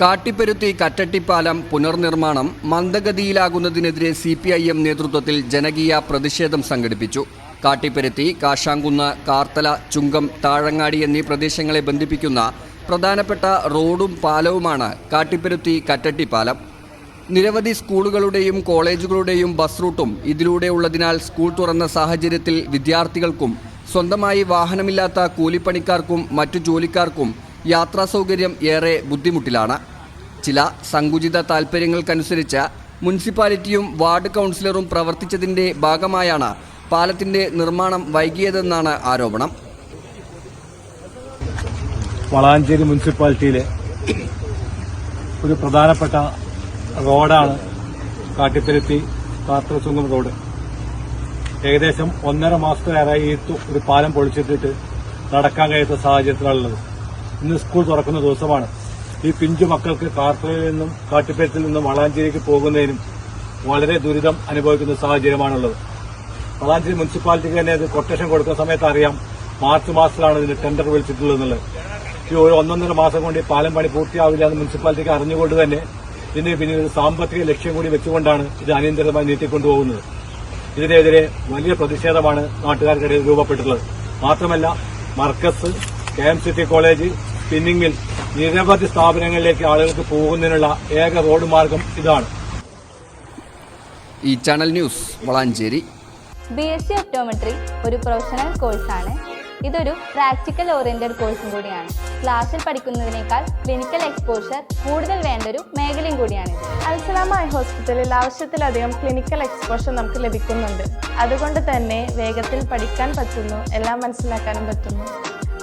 കാട്ടിപ്പരുത്തി കറ്റട്ടിപ്പാലം പുനർനിർമ്മാണം മന്ദഗതിയിലാകുന്നതിനെതിരെ സി പി ഐ എം നേതൃത്വത്തിൽ ജനകീയ പ്രതിഷേധം സംഘടിപ്പിച്ചു. കാട്ടിപ്പരുത്തി കാശാങ്കുന്ന് കാർത്തല ചുങ്കം താഴങ്ങാടി എന്നീ പ്രദേശങ്ങളെ ബന്ധിപ്പിക്കുന്ന പ്രധാനപ്പെട്ട റോഡും പാലവുമാണ് കാട്ടിപ്പരുത്തി കറ്റട്ടിപ്പാലം. നിരവധി സ്കൂളുകളുടെയും കോളേജുകളുടെയും ബസ് റൂട്ടും ഇതിലൂടെ ഉള്ളതിനാൽ സ്കൂൾ തുറന്ന സാഹചര്യത്തിൽ വിദ്യാർത്ഥികൾക്കും സ്വന്തമായി വാഹനമില്ലാത്ത കൂലിപ്പണിക്കാർക്കും മറ്റു ജോലിക്കാർക്കും യാത്രാ സൗകര്യം ഏറെ ബുദ്ധിമുട്ടിലാണ്. ചില സങ്കുചിത താൽപ്പര്യങ്ങൾക്കനുസരിച്ച് മുനിസിപ്പാലിറ്റിയും വാർഡ് കൗൺസിലറും പ്രവർത്തിച്ചതിന്റെ ഭാഗമായാണ് പാലത്തിന്റെ നിർമ്മാണം വൈകിയതെന്നാണ് ആരോപണം. വളാഞ്ചേരി മുനിസിപ്പാലിറ്റിയിലെ ഒരു പ്രധാനപ്പെട്ട റോഡാണ് കാട്ടിപ്പരുത്തി കാത്രസുങ്കം റോഡ്. ഏകദേശം ഒന്നര മാസത്തിലേറെ ഈ ഒരു പാലം പൊളിച്ചിട്ടിട്ട് നടക്കാൻ കഴിയാത്ത സാഹചര്യത്തിലുള്ളത് ഇന്ന് സ്കൂൾ തുറക്കുന്ന ദിവസമാണ്. ഈ പിഞ്ചു മക്കൾക്ക് കാർത്തലയിൽ നിന്നും കാട്ടിപ്പേത്തിൽ നിന്നും വളാഞ്ചേരിക്ക് പോകുന്നതിനും വളരെ ദുരിതം അനുഭവിക്കുന്ന സാഹചര്യമാണുള്ളത്. വളാഞ്ചേരി മുനിസിപ്പാലിറ്റിക്ക് തന്നെ അത് കൊട്ടേഷൻ കൊടുക്കുന്ന സമയത്ത് അറിയാം മാർച്ച് മാസത്തിലാണ് ഇതിന് ടെൻഡർ വിളിച്ചിട്ടുള്ളതെന്നുള്ളത്. ഈ ഒരു ഒന്നൊന്നര മാസം കൊണ്ട് ഈ പാലം പണി പൂർത്തിയാവില്ല എന്ന് മുനിസിപ്പാലിറ്റിക്ക് അറിഞ്ഞുകൊണ്ട് തന്നെ ഇതിന് പിന്നിൽ ഒരു സാമ്പത്തിക ലക്ഷ്യം കൂടി വെച്ചുകൊണ്ടാണ് ഇത് അനിയന്ത്രിതമായി നീട്ടിക്കൊണ്ടുപോകുന്നത്. ഇതിനെതിരെ വലിയ പ്രതിഷേധമാണ് നാട്ടുകാർക്കിടയിൽ രൂപപ്പെട്ടിട്ടുള്ളത്. മാത്രമല്ല Markaz K M city college spinning mill നിരവധി സ്ഥാപനങ്ങളിലേക്ക് ആളുകൾക്ക് പോകുന്നതിനുള്ള ഏക റോഡ് മാർഗം ഇതാണ്. ഈ channel news Valanchery. B S C optometry ഒരു പ്രൊഫഷണൽ കോഴ്സാണ് ഇതൊരു പ്രാക്ടിക്കൽ ഓറിയന്റഡ് കോഴ്സും കൂടിയാണ്. ക്ലാസ്സിൽ പഠിക്കുന്നതിനേക്കാൾ ക്ലിനിക്കൽ എക്സ്പോഷർ കൂടുതൽ വേണ്ട ഒരു മേഖലയും കൂടിയാണ് അൽസലാമ ഐ ഹോസ്പിറ്റലിൽ ആവശ്യത്തിലധികം ക്ലിനിക്കൽ എക്സ്പോഷർ നമുക്ക് ലഭിക്കുന്നുണ്ട്. അതുകൊണ്ട് തന്നെ വേഗത്തിൽ പഠിക്കാൻ പറ്റുന്നു എല്ലാം മനസ്സിലാക്കാനും പറ്റുന്നു.